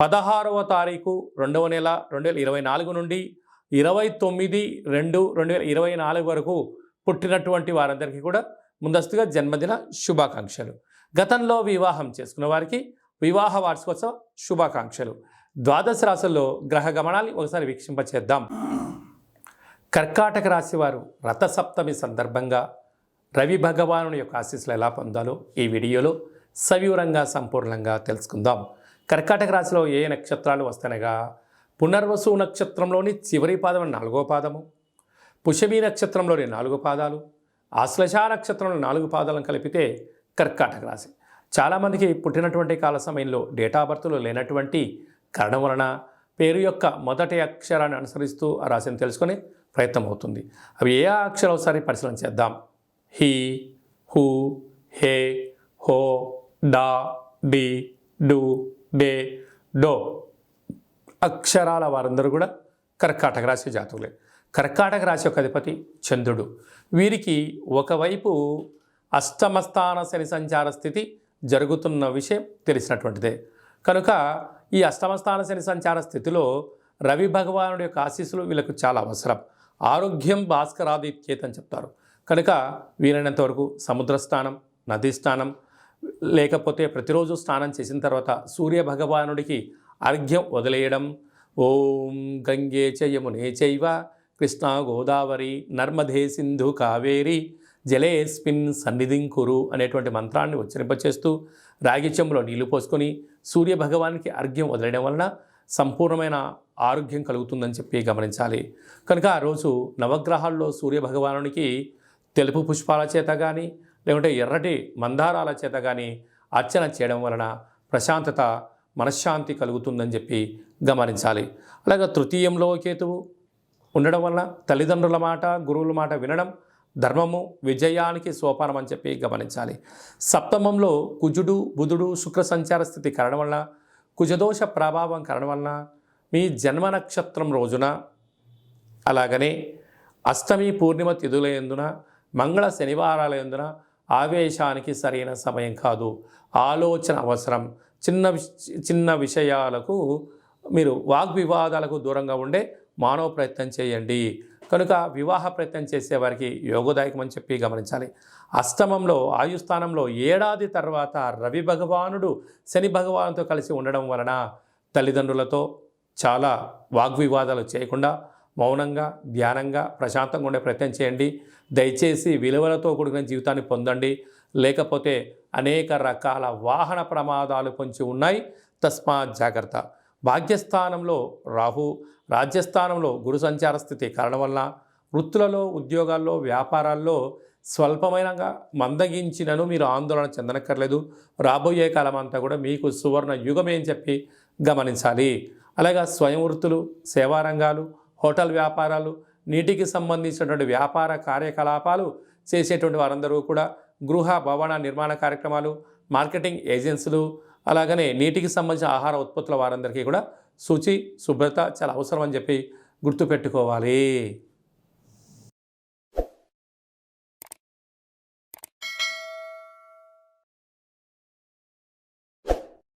పదహారవ తారీఖు రెండవ నెల రెండు వేల ఇరవై నాలుగు నుండి ఇరవై తొమ్మిది రెండు రెండు వేల ఇరవై నాలుగు వరకు పుట్టినటువంటి వారందరికీ కూడా ముందస్తుగా జన్మదిన శుభాకాంక్షలు. గతంలో వివాహం చేసుకున్న వారికి వివాహ వార్షికోత్సవ శుభాకాంక్షలు. ద్వాదశ రాశుల్లో గ్రహ గమనాన్ని ఒకసారి వీక్షింపచేద్దాం. కర్కాటక రాశి వారు రథసప్తమి సందర్భంగా రవి భగవానుని యొక్క ఆశీస్సులు ఎలా పొందాలో ఈ వీడియోలో సవివరంగా సంపూర్ణంగా తెలుసుకుందాం. కర్కాటక రాశిలో ఏ నక్షత్రాలు వస్తానగా పునర్వసు నక్షత్రంలోని చివరి పాదం నాలుగో పాదము పుషమి నక్షత్రంలోని నాలుగు పాదాలు ఆశ్లేష నక్షత్రంలో నాలుగు పాదాలను కలిపితే కర్కాటక రాశి. చాలామందికి పుట్టినటువంటి కాల సమయంలో డేటా బర్త్లు లేనటువంటి కారణం వలన పేరు యొక్క మొదటి అక్షరాన్ని అనుసరిస్తూ ఆ రాశిని తెలుసుకొని ప్రయత్నం అవుతుంది. అవి ఏ అక్షరం ఒకసారి పరిశీలన చేద్దాం. హీ హూ హే హో డా డి డు. డే డో అక్షరాల వారందరూ కూడా కర్కాటక రాశి జాతకులే. కర్కాటక రాశి యొక్క అధిపతి చంద్రుడు. వీరికి ఒకవైపు అష్టమస్థాన శని సంచార స్థితి జరుగుతున్న విషయం తెలిసినటువంటిదే. కనుక ఈ అష్టమస్థాన శని సంచార స్థితిలో రవి భగవానుడి యొక్క ఆశీస్సులు వీళ్ళకు చాలా అవసరం. ఆరోగ్యం భాస్కరాదిత్యేత్ అని చెప్తారు. కనుక వీలైనంతవరకు సముద్ర స్నానం నదీ స్నానం లేకపోతే ప్రతిరోజు స్నానం చేసిన తర్వాత సూర్య భగవానుడికి అర్ఘ్యం వదిలేయడం. ఓం గంగే చయమునే చైవ కృష్ణ గోదావరి నర్మదే సింధు కావేరి జలేస్మిన్ సన్నిధిం కురు అనేటువంటి మంత్రాన్ని ఉచ్చరింపచేస్తూ రాగి చెంబులో నీళ్ళు పోసుకొని సూర్య భగవానికి అర్ఘ్యం వదిలేయడం వలన సంపూర్ణమైన ఆరోగ్యం కలుగుతుందని చెప్పి గమనించాలి. కనుక ఆ రోజు నవగ్రహాల్లో సూర్య భగవానునికి తెలుపు పుష్పాల చేత కానీ లేకుంటే ఎర్రటి మందారాల చేత కానీ అర్చన చేయడం వలన ప్రశాంతత మనశ్శాంతి కలుగుతుందని చెప్పి గమనించాలి. అలాగే తృతీయంలో కేతువు ఉండడం వలన తల్లిదండ్రుల మాట గురువుల మాట వినడం ధర్మము విజయానికి సోపానం అని చెప్పి గమనించాలి. సప్తమంలో కుజుడు బుధుడు శుక్ర సంచార స్థితి కారణం వలన కుజదోష ప్రభావం కారణం వలన మీ జన్మ నక్షత్రం రోజున అలాగనే అష్టమి పూర్ణిమ తిథుల ఎందున మంగళ శనివారాల ఎందున ఆవేశానికి సరైన సమయం కాదు. ఆలోచన అవసరం. చిన్న చిన్న విషయాలకు మీరు వాగ్వివాదాలకు దూరంగా ఉండే మానవ ప్రయత్నం చేయండి. కనుక వివాహ ప్రయత్నం చేసేవారికి యోగదాయకం అని చెప్పి గమనించాలి. అష్టమంలో ఆయుస్థానంలో ఏడాది తర్వాత రవి భగవానుడు శని భగవానుతో కలిసి ఉండడం వలన తల్లిదండ్రులతో చాలా వాగ్వివాదాలు చేయకుండా మౌనంగా ధ్యానంగా ప్రశాంతంగా ఉండే ప్రయత్నం చేయండి. దయచేసి విలువలతో కూడిన జీవితాన్ని పొందండి. లేకపోతే అనేక రకాల వాహన ప్రమాదాలు పొంచి ఉన్నాయి. తస్మా జాగ్రత్త. భాగ్యస్థానంలో రాహు రాజ్యస్థానంలో గురు సంచార స్థితి కారణం వలన వృత్తులలో ఉద్యోగాల్లో వ్యాపారాల్లో స్వల్పమైనగా మందగించినను మీరు ఆందోళన చెందనక్కర్లేదు. రాబోయే కాలం అంతా కూడా మీకు సువర్ణ యుగమే అని చెప్పి గమనించాలి. అలాగే స్వయం వృత్తులు సేవారంగాలు హోటల్ వ్యాపారాలు నీటికి సంబంధించినటువంటి వ్యాపార కార్యకలాపాలు చేసేటువంటి వారందరూ కూడా గృహ భవన నిర్మాణ కార్యక్రమాలు మార్కెటింగ్ ఏజెన్సీలు అలాగనే నీటికి సంబంధించిన ఆహార ఉత్పత్తుల వారందరికీ కూడా శుచి శుభ్రత చాలా అవసరం అని చెప్పి గుర్తుపెట్టుకోవాలి.